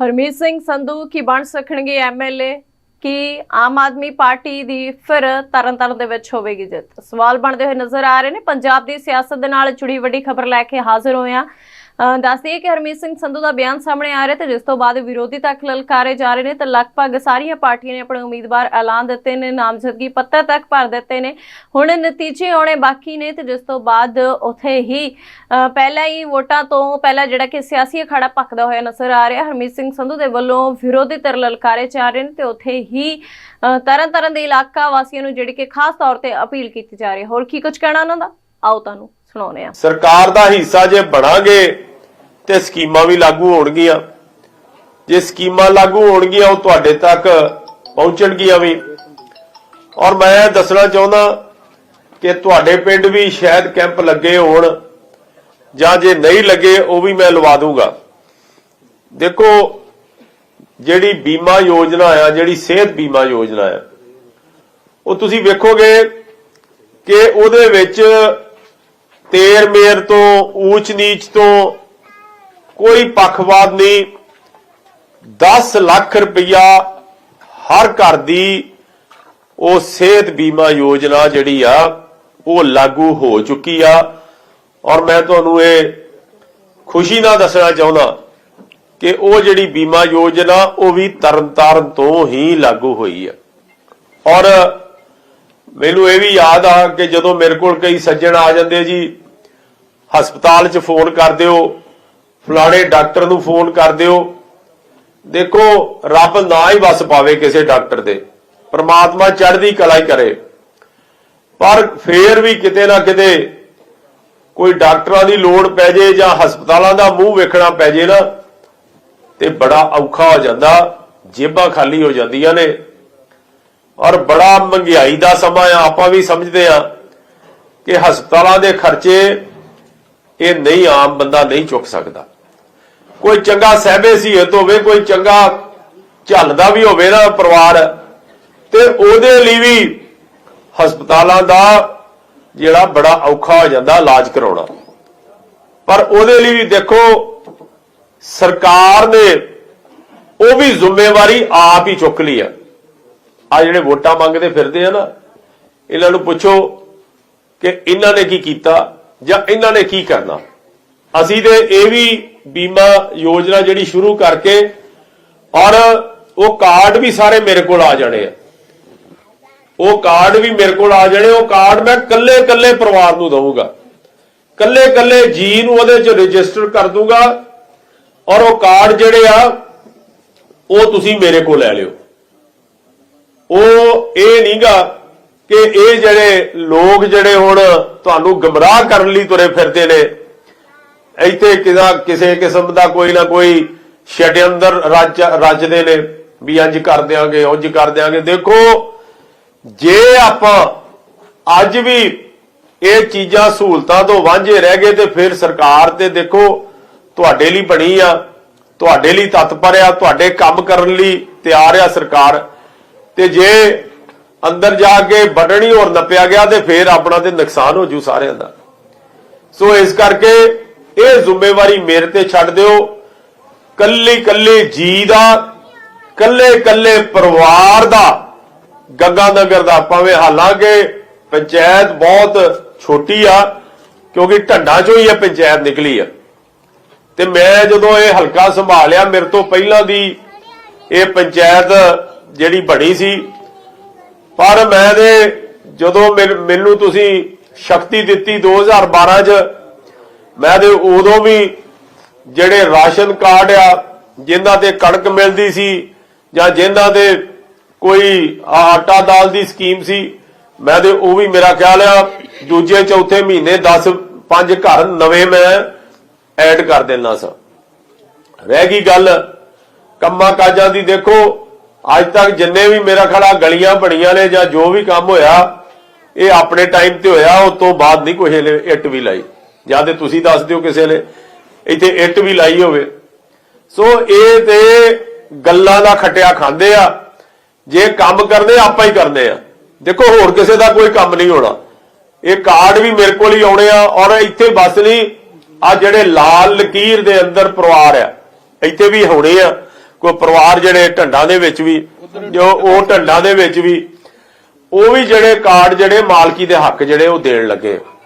ਹਰਮੀਤ ਸਿੰਘ ਸੰਧੂ ਕੀ ਬਣ ਸਕਣਗੇ ਐਮਐਲਏ ਕਿ ਆਮ ਆਦਮੀ ਪਾਰਟੀ ਦੀ ਫਿਰ ਤਰਨਤਾਰਨ ਦੇ ਵਿੱਚ ਹੋਵੇਗੀ ਜਿੱਤ? ਸਵਾਲ ਬਣਦੇ ਹੋਏ ਨਜ਼ਰ ਆ ਰਹੇ ਨੇ, ਪੰਜਾਬ ਦੀ ਸਿਆਸਤ ਦੇ ਨਾਲ ਜੁੜੀ ਵੱਡੀ ਖਬਰ ਲੈ ਕੇ ਹਾਜ਼ਰ ਹੋਏ ਆ ਦੱਸ ਦਈਏ ਕਿ ਹਰਮੀਤ ਸਿੰਘ ਸੰਧੂ ਦਾ ਬਿਆਨ ਸਾਹਮਣੇ ਆ ਰਿਹਾ ਤੇ ਜਿਸ ਤੋਂ ਬਾਅਦ ਵਿਰੋਧੀ ਤੱਕ ਲਲਕਾਰੇ ਜਾ ਰਹੇ ਨੇ ਤੇ ਲਗਭਗ ਸਾਰੀਆਂ ਪਾਰਟੀਆਂ ਨੇ ਆਪਣੇ ਉਮੀਦਵਾਰ ਐਲਾਨ ਦਿੱਤੇ ਨੇ ਨਾਮਜ਼ਦਗੀ ਪੱਤਰ ਤੱਕ ਭਰ ਦਿੱਤੇ ਨੇ। ਹੁਣ ਨਤੀਜੇ ਆਉਣੇ ਬਾਕੀ ਨੇ ਤੇ ਜਿਸ ਤੋਂ ਬਾਅਦ ਉਥੇ ਹੀ ਪਹਿਲਾਂ ਹੀ ਵੋਟਾਂ ਤੋਂ ਪਹਿਲਾਂ ਜਿਹੜਾ ਕਿ ਸਿਆਸੀ ਅਖਾੜਾ ਪੱਕਦਾ ਹੋਇਆ ਨਜ਼ਰ ਆ ਰਿਹਾ। ਹਰਮੀਤ ਸਿੰਘ ਸੰਧੂ ਦੇ ਵੱਲੋਂ ਵਿਰੋਧੀ ਧਿਰ ਲਲਕਾਰੇ ਜਾ ਰਹੇ ਨੇ ਤੇ ਉਥੇ ਹੀ ਅ, ਤਰਨ ਦੇ ਇਲਾਕਾ ਵਾਸੀਆਂ ਨੂੰ ਜਿਹੜੀ ਕਿ ਖਾਸ ਤੌਰ ਤੇ ਅਪੀਲ ਕੀਤੀ ਜਾ ਰਹੀ ਹੈ। ਹੋਰ ਕੀ ਕੁਝ ਕਹਿਣਾ ਉਹਨਾਂ ਦਾ? ਆਓ ਤੁਹਾਨੂੰ। ਸੁਣਾਉਂਦੇ ਹਾਂ। ਸਰਕਾਰ ਦਾ ਹਿੱਸਾ ਜੇ ਬਣਾਂਗੇ ਤੇ ਸਕੀਮਾਂ ਵੀ ਲਾਗੂ ਹੋਣਗੀਆਂ। ਜੇ ਸਕੀਮਾਂ ਲਾਗੂ ਹੋਣਗੀਆਂ, ਉਹ ਤੁਹਾਡੇ ਤੱਕ ਪਹੁੰਚਣਗੀਆਂ ਵੀ। ਔਰ ਮੈਂ ਦੱਸਣਾ ਚਾਹੁੰਦਾ ਕਿ ਤੁਹਾਡੇ ਪਿੰਡ ਵੀ ਸ਼ਾਇਦ ਕੈਂਪ ਲੱਗੇ ਹੋਣ, ਜਾਂ ਜੇ ਨਹੀਂ ਲੱਗੇ, ਉਹ ਵੀ ਮੈਂ ਲਵਾ ਦੂੰਗਾ। ਦੇਖੋ, ਜਿਹੜੀ ਬੀਮਾ ਯੋਜਨਾ ਆ, ਜਿਹੜੀ ਸਿਹਤ ਬੀਮਾ ਯੋਜਨਾ ਆ, ਉਹ ਤੁਸੀਂ ਵੇਖੋਗੇ ਕਿ ਉਹਦੇ ਵਿੱਚ ਤੇਰ ਮੇਰ ਤੋਂ, ਊਚ ਨੀਚ ਤੋਂ ਕੋਈ ਪੱਖਵਾਦ ਨਹੀਂ। 10 ਲੱਖ ਰੁਪਇਆ ਹਰ ਘਰ ਦੀ ਉਹ ਸਿਹਤ ਬੀਮਾ ਯੋਜਨਾ ਜਿਹੜੀ ਆ, ਉਹ ਲਾਗੂ ਹੋ ਚੁੱਕੀ ਆ। ਔਰ ਮੈਂ ਤੁਹਾਨੂੰ ਇਹ ਖੁਸ਼ੀ ਨਾਲ ਦੱਸਣਾ ਚਾਹੁੰਦਾ ਕਿ ਉਹ ਜਿਹੜੀ ਬੀਮਾ ਯੋਜਨਾ, ਉਹ ਵੀ ਤਰਨਤਾਰਨ ਤੋਂ ਹੀ ਲਾਗੂ ਹੋਈ ਆ। ਔਰ ਮੈਨੂੰ ਇਹ ਵੀ ਯਾਦ ਆ ਕਿ ਜਦੋਂ ਮੇਰੇ ਕੋਲ ਕਈ ਸੱਜਣ ਆ ਜਾਂਦੇ ਜੀ ਹਸਪਤਾਲ 'ਚ ਫੋਨ ਕਰ ਦਿਓ, ਫਲਾਣੇ ਡਾਕਟਰ ਨੂੰ ਫੋਨ ਕਰ ਦਿਓ। ਦੇਖੋ, ਰੱਬ ਨਾ ਹੀ ਵਸ ਪਾਵੇ ਕਿਸੇ ਡਾਕਟਰ ਦੇ। ਪਰਮਾਤਮਾ ਚੜ੍ਹਦੀ ਕਲਾ ਹੀ ਕਰੇ। ਪਰ ਫੇਰ ਵੀ ਕਿਤੇ ਨਾ ਕਿਤੇ ਕੋਈ ਡਾਕਟਰਾਂ ਦੀ ਲੋੜ ਪੈ ਜੇ ਜਾਂ ਹਸਪਤਾਲਾਂ ਦਾ ਮੂੰਹ ਵੇਖਣਾ ਪੈ ਜੇ ਨਾ, ਤੇ ਬੜਾ ਔਖਾ ਹੋ ਜਾਂਦਾ, ਜੇਬਾਂ ਖਾਲੀ ਹੋ ਜਾਂਦੀਆਂ ਨੇ। ਔਰ ਬੜਾ ਮਹਿੰਗਾਈ ਦਾ ਸਮਾਂ ਆ, ਆਪਾਂ ਵੀ ਸਮਝਦੇ ਆ ਕਿ ਹਸਪਤਾਲਾਂ ਦੇ ਖਰਚੇ ਇਹ ਨਹੀਂ ਆਮ ਬੰਦਾ ਨਹੀਂ ਚੁੱਕ ਸਕਦਾ। ਕੋਈ ਚੰਗਾ ਸਹਿਬੇ ਸੀਹਤ ਹੋਵੇ, ਕੋਈ ਚੰਗਾ ਝੱਲਦਾ ਵੀ ਹੋਵੇ ਨਾ ਪਰਿਵਾਰ, ਤੇ ਉਹਦੇ ਲਈ ਵੀ ਹਸਪਤਾਲਾਂ ਦਾ ਜਿਹੜਾ ਬੜਾ ਔਖਾ ਹੋ ਜਾਂਦਾ ਇਲਾਜ ਕਰਾਉਣਾ। ਪਰ ਉਹਦੇ ਲਈ ਵੀ ਦੇਖੋ, ਸਰਕਾਰ ਨੇ ਉਹ ਵੀ ਜ਼ਿੰਮੇਵਾਰੀ ਆਪ ਹੀ ਚੁੱਕ ਲਈ ਆ। ਆ ਜਿਹੜੇ ਵੋਟਾਂ ਮੰਗਦੇ ਫਿਰਦੇ ਆ ਨਾ, ਇਹਨਾਂ ਨੂੰ ਪੁੱਛੋ ਕਿ ਇਹਨਾਂ ਨੇ ਕੀ ਕੀਤਾ? ਜਾਂ ਇਹਨਾਂ ਨੇ ਕੀ ਕਰਨਾ? ਅਸੀਂ ਤੇ ਇਹ ਵੀ ਬੀਮਾ ਯੋਜਨਾ ਜਿਹੜੀ ਸ਼ੁਰੂ ਕਰਕੇ ਔਰ ਉਹ ਕਾਰਡ ਵੀ ਸਾਰੇ ਮੇਰੇ ਕੋਲ ਆ ਜਾਣੇ ਆ। ਉਹ ਕਾਰਡ ਵੀ ਮੇਰੇ ਕੋਲ ਆ ਜਾਣੇ, ਉਹ ਕਾਰਡ ਮੈਂ ਕੱਲੇ ਕੱਲੇ ਪਰਿਵਾਰ ਨੂੰ ਦਊਂਗਾ। ਕੱਲੇ ਕੱਲੇ ਜੀ ਨੂੰ ਉਹਦੇ ਚ ਰਜਿਸਟਰ ਕਰ ਦੂੰਗਾ ਔਰ ਉਹ ਕਾਰਡ ਜਿਹੜੇ ਆ, ਉਹ ਤੁਸੀਂ ਮੇਰੇ ਕੋਲ ਲੈ ਲਿਓ। ਉਹ ਇਹ ਨਹੀਂਗਾ ਕਿ ਇਹ ਜਿਹੜੇ ਲੋਕ ਜਿਹੜੇ ਹੁਣ ਤੁਹਾਨੂੰ ਗਮਰਾਹ ਕਰਨ ਲਈ ਤੁਰੇ ਫਿਰਦੇ ਨੇ, ਇੱਥੇ ਕਿਦਾ ਕਿਸੇ ਕਿਸਮ ਦਾ ਕੋਈ ਨਾ ਕੋਈ ਛਡਿਆੰਦਰ ਰੱਜ, ਰੱਜਦੇ ਨੇ ਵੀ ਇੰਜ ਕਰ ਦਿਆਂਗੇ ਉਂਝ ਕਰ ਦਿਆਂਗੇ। ਦੇਖੋ, ਜੇ ਆਪਾਂ ਅੱਜ ਵੀ ਇਹ ਚੀਜ਼ਾਂ ਸਹੂਲਤਾਂ ਤੋਂ ਵਾਂਝੇ ਰਹਿ ਗਏ ਤੇ ਫਿਰ ਸਰਕਾਰ ਤੇ ਦੇਖੋ ਤੁਹਾਡੇ ਲਈ ਬਣੀ ਆ, ਤੁਹਾਡੇ ਲਈ ਤਤਪਰ ਆ, ਤੁਹਾਡੇ ਕੰਮ ਕਰਨ ਲਈ ਤਿਆਰ ਆ ਸਰਕਾਰ। ਤੇ ਜੇ ਅੰਦਰ ਜਾ ਕੇ ਬਟਣੀ ਹੋਰ ਨੱਪਿਆ ਗਿਆ ਤੇ ਫੇਰ ਆਪਣਾ ਤੇ ਨੁਕਸਾਨ ਹੋ ਜੂ ਸਾਰਿਆਂ ਦਾ। ਸੋ ਇਸ ਕਰਕੇ ਇਹ ਜ਼ਿੰਮੇਵਾਰੀ ਮੇਰੇ ਤੇ ਛੱਡ ਦਿਓ। ਕੱਲੀ ਕੱਲੀ ਜੀ ਦਾ ਕੱਲੇ ਕੱਲੇ ਪਰਿਵਾਰ ਦਾ, ਗੰਗਾ ਨਗਰ ਦਾ ਭਾਵੇਂ ਹਾਲਾਂਕਿ ਪੰਚਾਇਤ ਬਹੁਤ ਛੋਟੀ ਆ, ਕਿਉਂਕਿ ਢੰਡਾ ਚੋਂ ਹੀ ਇਹ ਪੰਚਾਇਤ ਨਿਕਲੀ ਆ। ਤੇ ਮੈਂ ਜਦੋਂ ਇਹ ਹਲਕਾ ਸੰਭਾਲਿਆ, ਮੇਰੇ ਤੋਂ ਪਹਿਲਾਂ ਦੀ ਇਹ ਪੰਚਾਇਤ ਜਿਹੜੀ ਬਣੀ ਸੀ ਪਰ ਮੈਂ ਦੇ ਜਦੋਂ ਮੈਨੂੰ ਤੁਸੀਂ ਸ਼ਕਤੀ ਦਿੱਤੀ 2012 ਚ, ਮੈਂ ਦੇ ਉਦੋਂ ਵੀ ਜਿਹੜੇ ਰਾਸ਼ਨ ਕਾਰਡ ਆ, ਜਿਨ੍ਹਾਂ ਤੇ ਕਣਕ ਮਿਲਦੀ ਸੀ ਜਾਂ ਜਿਨ੍ਹਾਂ ਦੇ ਕੋਈ ਆਟਾ ਦਾਲ ਦੀ ਸਕੀਮ ਸੀ, ਮੈਂ ਤੇ ਉਹ ਵੀ ਮੇਰਾ ਖਿਆਲ ਆ, ਦੂਜੇ ਚੌਥੇ ਮਹੀਨੇ 10 ਪੰਜ ਘਰ ਨਵੇਂ ਮੈਂ ਐਡ ਕਰ ਦੇਣਾ ਸਾਂ। ਰਹਿ ਗਈ ਗੱਲ, ਕੰਮਾਂ ਕਾਜਾਂ ਦੀ ਦੇਖੋ ਅੱਜ ਤੱਕ ਜਿੰਨੇ ਵੀ ਮੇਰਾ ਖੜਾ ਗਲੀਆਂ ਬਣੀਆਂ ਨੇ ਜਾਂ ਜੋ ਵੀ ਕੰਮ ਹੋਇਆ, ਇਹ ਆਪਣੇ ਟਾਈਮ ਤੇ ਹੋਇਆ ਉਸ ਤੋਂ ਬਾਅਦ ਨਹੀਂ ਕੋਈ ਹਲੇ ਇੱਟ ਵੀ ਲਾਈ। ਜਾਂ ਤੇ ਤੁਸੀਂ ਦੱਸ ਦਿਓ ਕਿਸੇ ਨੇ, ਇੱਥੇ ਇੱਟ ਵੀ ਲਾਈ ਹੋਵੇ। ਸੋ ਇਹ ਤੇ ਗੱਲਾਂ ਦਾ ਖਟਿਆ ਖਾਂਦੇ ਆ। ਜੇ ਕੰਮ ਕਰਦੇ ਆਪਾਂ ਹੀ ਕਰਦੇ ਆ। ਦੇਖੋ, ਹੋਰ ਕਿਸੇ ਦਾ ਕੋਈ ਕੰਮ ਨਹੀਂ ਹੋਣਾ। ਇਹ ਕਾਰਡ ਵੀ ਮੇਰੇ ਕੋਲ ਹੀ ਆਉਣੇ ਆ, ਔਰ ਇੱਥੇ ਬਸ ਨਹੀਂ, ਆ ਜਿਹੜੇ ਲਾਲ ਲਕੀਰ ਦੇ ਅੰਦਰ ਪਰਿਵਾਰ ਆ, ਇੱਥੇ ਵੀ ਹੋਣੇ ਆ। ਕੋਈ ਪਰਿਵਾਰ ਜਿਹੜੇ ਢੰਡਾਂ ਦੇ ਵਿੱਚ ਵੀ, ਜੋ ਉਹ ਢੰਡਾਂ ਦੇ ਵਿੱਚ ਵੀ, ਉਹ ਵੀ ਜਿਹੜੇ ਕਾਰਡ ਜਿਹੜੇ ਮਾਲਕੀ ਦੇ ਹੱਕ ਜਿਹੜੇ ਉਹ ਦੇਣ ਲੱਗੇ।